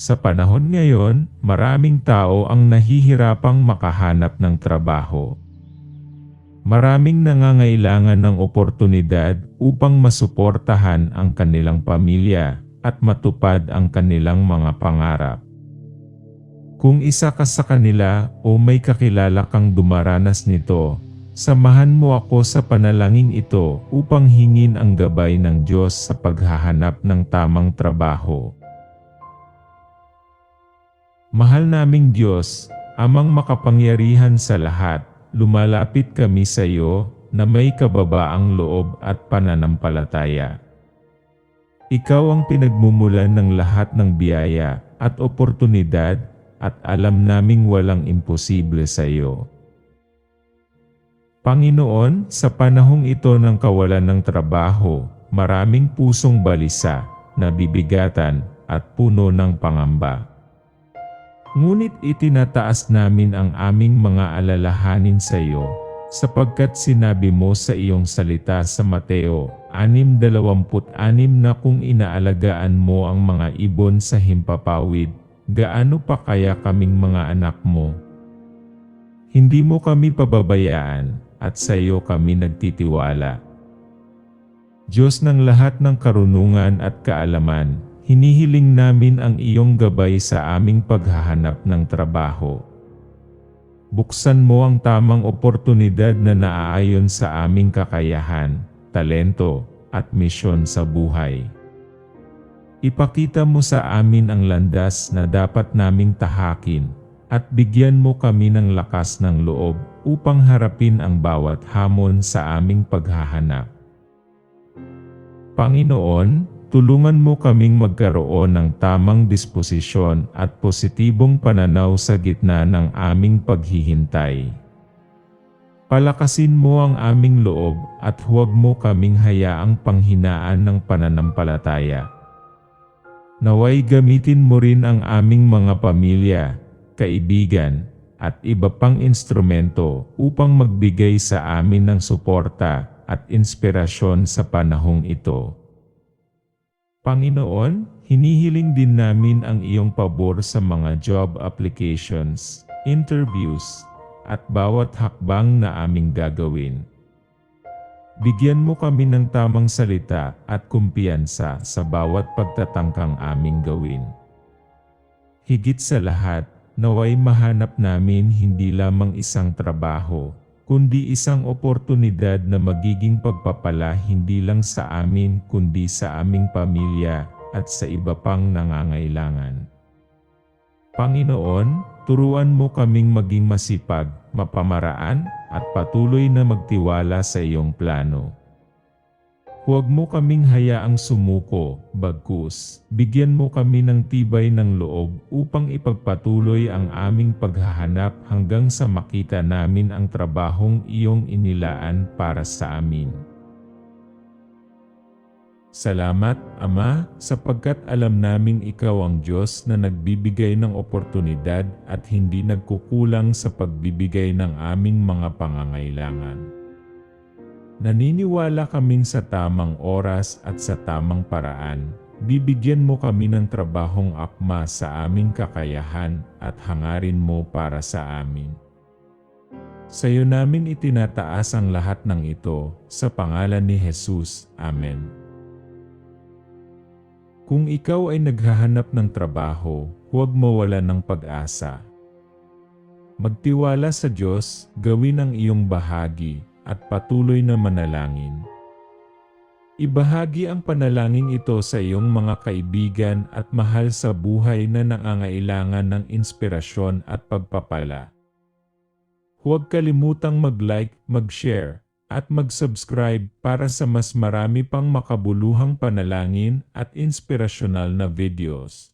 Sa panahon ngayon, maraming tao ang nahihirapang makahanap ng trabaho. Maraming nangangailangan ng oportunidad upang masuportahan ang kanilang pamilya at matupad ang kanilang mga pangarap. Kung isa ka sa kanila o may kakilala kang dumaranas nito, samahan mo ako sa panalangin ito upang hingin ang gabay ng Diyos sa paghahanap ng tamang trabaho. Mahal naming Diyos, amang makapangyarihan sa lahat, lumalapit kami sa iyo na may kababaang loob at pananampalataya. Ikaw ang pinagmumulan ng lahat ng biyaya at oportunidad at alam naming walang imposible sa iyo. Panginoon, sa panahong ito ng kawalan ng trabaho, maraming pusong balisa, nabibigatan, at puno ng pangamba. Ngunit itinataas namin ang aming mga alalahanin sa iyo, sapagkat sinabi mo sa iyong salita sa Mateo 6.26 na kung inaalagaan mo ang mga ibon sa himpapawid, gaano pa kaya kaming mga anak mo? Hindi mo kami pababayaan at sa iyo kami nagtitiwala. Diyos ng lahat ng karunungan at kaalaman, hinihiling namin ang iyong gabay sa aming paghahanap ng trabaho. Buksan mo ang tamang oportunidad na naaayon sa aming kakayahan, talento, at misyon sa buhay. Ipakita mo sa amin ang landas na dapat naming tahakin at bigyan mo kami ng lakas ng loob upang harapin ang bawat hamon sa aming paghahanap. Panginoon, tulungan mo kaming magkaroon ng tamang disposisyon at positibong pananaw sa gitna ng aming paghihintay. Palakasin mo ang aming loob at huwag mo kaming hayaang panghinaan ng pananampalataya. Naway gamitin mo rin ang aming mga pamilya, kaibigan, at iba pang instrumento upang magbigay sa amin ng suporta at inspirasyon sa panahong ito. Panginoon, hinihiling din namin ang iyong pabor sa mga job applications, interviews, at bawat hakbang na aming gagawin. Bigyan mo kami ng tamang salita at kumpiyansa sa bawat pagtatangkang aming gawin. Higit sa lahat, naway mahanap namin hindi lamang isang trabaho, kundi isang oportunidad na magiging pagpapala hindi lang sa amin kundi sa aming pamilya at sa iba pang nangangailangan. Panginoon, turuan mo kaming maging masipag, mapamaraan, at patuloy na magtiwala sa iyong plano. Huwag mo kaming hayaang sumuko, bagkus, bigyan mo kami ng tibay ng loob upang ipagpatuloy ang aming paghahanap hanggang sa makita namin ang trabahong iyong inilaan para sa amin. Salamat, Ama, sapagkat alam naming Ikaw ang Diyos na nagbibigay ng oportunidad at hindi nagkukulang sa pagbibigay ng aming mga pangangailangan. Naniniwala kaming sa tamang oras at sa tamang paraan, bibigyan mo kami ng trabahong akma sa aming kakayahan at hangarin mo para sa amin. Sa iyo namin itinataas ang lahat ng ito, sa pangalan ni Jesus. Amen. Kung ikaw ay naghahanap ng trabaho, huwag mawala ng pag-asa. Magtiwala sa Diyos, gawin ang iyong bahagi, at patuloy na manalangin. Ibahagi ang panalangin ito sa iyong mga kaibigan at mahal sa buhay na nangangailangan ng inspirasyon at pagpapala. Huwag kalimutang mag-like, mag-share, at mag-subscribe para sa mas marami pang makabuluhang panalangin at inspirasyonal na videos.